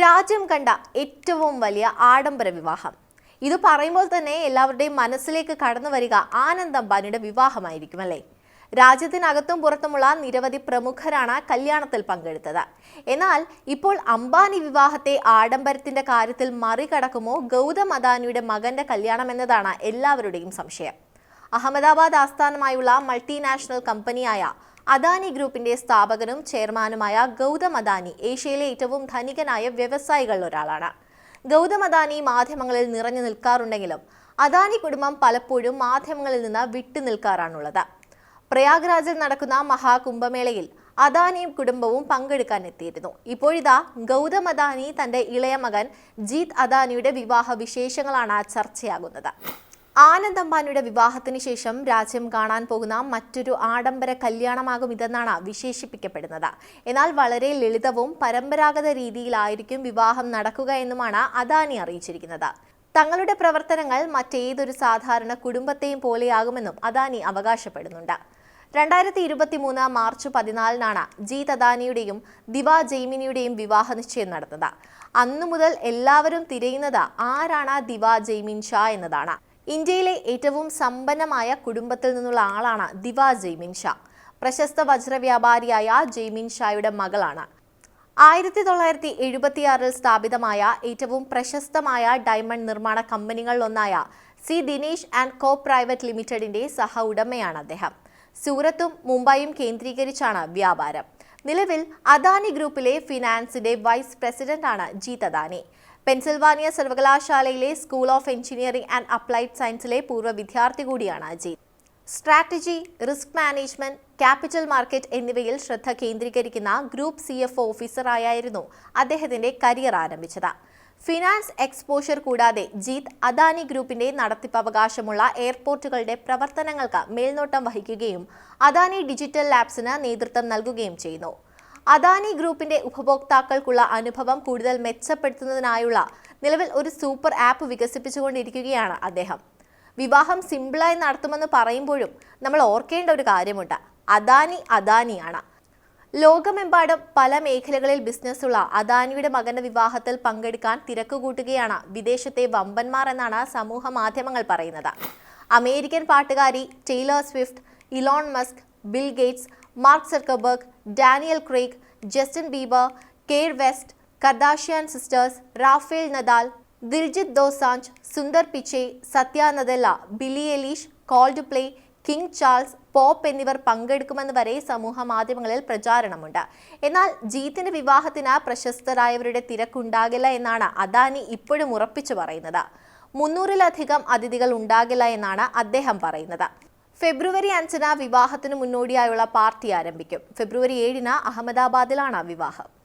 രാജ്യം കണ്ട ഏറ്റവും വലിയ ആഡംബര വിവാഹം. ഇത് പറയുമ്പോൾ തന്നെ എല്ലാവരുടെയും മനസ്സിലേക്ക് കടന്നു വരിക ആനന്ദ് അംബാനിയുടെ വിവാഹമായിരിക്കും അല്ലേ? രാജ്യത്തിനകത്തും പുറത്തുമുള്ള നിരവധി പ്രമുഖരാണ് കല്യാണത്തിൽ പങ്കെടുത്തത്. എന്നാൽ ഇപ്പോൾ അംബാനി വിവാഹത്തെ ആഡംബരത്തിന്റെ കാര്യത്തിൽ മറികടക്കുമോ ഗൗതം അദാനിയുടെ മകന്റെ കല്യാണം എന്നതാണ് എല്ലാവരുടെയും സംശയം. അഹമ്മദാബാദ് ആസ്ഥാനമായുള്ള മൾട്ടിനാഷണൽ കമ്പനിയായ അദാനി ഗ്രൂപ്പിന്റെ സ്ഥാപകനും ചെയർമാനുമായ ഗൗതം അദാനി ഏഷ്യയിലെ ഏറ്റവും ധനികനായ വ്യവസായികളിൽ ഒരാളാണ്. ഗൗതം അദാനി മാധ്യമങ്ങളിൽ നിറഞ്ഞു നിൽക്കാറുണ്ടെങ്കിലും അദാനി കുടുംബം പലപ്പോഴും മാധ്യമങ്ങളിൽ നിന്ന് വിട്ടു നിൽക്കാറാണുള്ളത്. പ്രയാഗ്രാജിൽ നടക്കുന്ന മഹാകുംഭമേളയിൽ അദാനിയും കുടുംബവും പങ്കെടുക്കാൻ എത്തിയിരുന്നു. ഇപ്പോഴിതാ ഗൗതം അദാനി തന്റെ ഇളയ മകൻ ജീത് അദാനിയുടെ വിവാഹ വിശേഷങ്ങളാണ് ചർച്ചയാകുന്നത്. ആനന്ദ് അംബാനിയുടെ വിവാഹത്തിന് ശേഷം രാജ്യം കാണാൻ പോകുന്ന മറ്റൊരു ആഡംബര കല്യാണമാകും ഇതെന്നാണ് വിശേഷിപ്പിക്കപ്പെടുന്നത്. എന്നാൽ വളരെ ലളിതവും പരമ്പരാഗത രീതിയിലായിരിക്കും വിവാഹം നടക്കുക എന്നുമാണ് അദാനി അറിയിച്ചിരിക്കുന്നത്. തങ്ങളുടെ പ്രവർത്തനങ്ങൾ മറ്റേതൊരു സാധാരണ കുടുംബത്തെയും പോലെയാകുമെന്നും അദാനി അവകാശപ്പെടുന്നുണ്ട്. രണ്ടായിരത്തി ഇരുപത്തി മൂന്ന് മാർച്ച് പതിനാലിനാണ് ജീത് അദാനിയുടെയും ദിവ ജെയ്മിനിയുടെയും വിവാഹ നിശ്ചയം നടന്നത്. അന്നു മുതൽ എല്ലാവരും തിരയുന്നത് ആരാണ് ദിവ ജെയ്മിൻ ഷാ എന്നതാണ്. ഇന്ത്യയിലെ ഏറ്റവും സമ്പന്നമായ കുടുംബത്തിൽ നിന്നുള്ള ആളാണ് ദിവ ജെയ്മിൻ ഷാ. പ്രശസ്ത വജ്രവ്യാപാരിയായ ജെയ്മിൻ ഷായുടെ മകളാണ്. ആയിരത്തി തൊള്ളായിരത്തി എഴുപത്തിയാറിൽ സ്ഥാപിതമായ ഏറ്റവും പ്രശസ്തമായ ഡയമണ്ട് നിർമ്മാണ കമ്പനികളിലൊന്നായ C Dinesh and co private ലിമിറ്റഡിന്റെ സഹ ഉടമയാണ് അദ്ദേഹം. സൂറത്തും മുംബൈയും കേന്ദ്രീകരിച്ചാണ് വ്യാപാരം. നിലവിൽ അദാനി ഗ്രൂപ്പിലെ ഫിനാൻസിന്റെ വൈസ് പ്രസിഡന്റാണ് ജീത് അദാനി പെൻസിൽവാനിയ സർവകലാശാലയിലെ school of engineering and applied സയൻസിലെ പൂർവ വിദ്യാർത്ഥി കൂടിയാണ് Ajeet strategy risk management capital market എന്നിവയിൽ ശ്രദ്ധ കേന്ദ്രീകരിക്കുന്ന ഗ്രൂപ്പ് സി എഫ് ഓഫീസറായിരുന്നു അദ്ദേഹത്തിന്റെ കരിയർ ആരംഭിച്ചത്. ഫിനാൻസ് എക്സ്പോഷർ കൂടാതെ ജീത് അദാനി ഗ്രൂപ്പിന്റെ നടത്തിപ്പവകാശമുള്ള എയർപോർട്ടുകളുടെ പ്രവർത്തനങ്ങൾക്ക് മേൽനോട്ടം വഹിക്കുകയും അദാനി ഡിജിറ്റൽ ലാബ്സിന് നേതൃത്വം നൽകുകയും ചെയ്യുന്നു. അദാനി ഗ്രൂപ്പിന്റെ ഉപഭോക്താക്കൾക്കുള്ള അനുഭവം കൂടുതൽ മെച്ചപ്പെടുത്തുന്നതിനായുള്ള നിലവിൽ ഒരു സൂപ്പർ ആപ്പ് വികസിപ്പിച്ചുകൊണ്ടിരിക്കുകയാണ് അദ്ദേഹം. വിവാഹം സിമ്പിളായി നടത്തുമെന്ന് പറയുമ്പോഴും നമ്മൾ ഓർക്കേണ്ട ഒരു കാര്യമുണ്ട്. അദാനി അദാനിയാണ്. ലോകമെമ്പാടും പല മേഖലകളിൽ ബിസിനസ്സുള്ള അദാനിയുടെ മകന്റെ വിവാഹത്തിൽ പങ്കെടുക്കാൻ തിരക്ക് കൂട്ടുകയാണ് വിദേശത്തെ വമ്പന്മാർ എന്നാണ് സമൂഹ മാധ്യമങ്ങൾ പറയുന്നത്. American പാട്ടുകാരി Taylor Swift Elon Musk Bill Gates Mark Zuckerberg Daniel Craig Justin Bieber Kanye West Kardashian sisters Rafael Nadal Diljit Dosanjh Sundar Pichai Satya Nadella Billie Eilish Coldplay King Charles Pope എന്നിവർ പങ്കെടുക്കുമെന്ന് വരെ സമൂഹ മാധ്യമങ്ങളിൽ പ്രചാരണമുണ്ട്. എന്നാൽ ജീത്തിന്റെ വിവാഹത്തിന് പ്രശസ്തരായവരുടെ തിരക്കുണ്ടാകില്ല എന്നാണ് അദാനി ഇപ്പോഴും ഉറപ്പിച്ചു പറയുന്നത്. മുന്നൂറിലധികം അതിഥികൾ ഉണ്ടാകില്ല എന്നാണ് അദ്ദേഹം പറയുന്നത്. ഫെബ്രുവരി അഞ്ചിന് വിവാഹത്തിന് മുന്നോടിയായുള്ള പാർട്ടി ആരംഭിക്കും. ഫെബ്രുവരി ഏഴിന് അഹമ്മദാബാദിലാണ് വിവാഹം.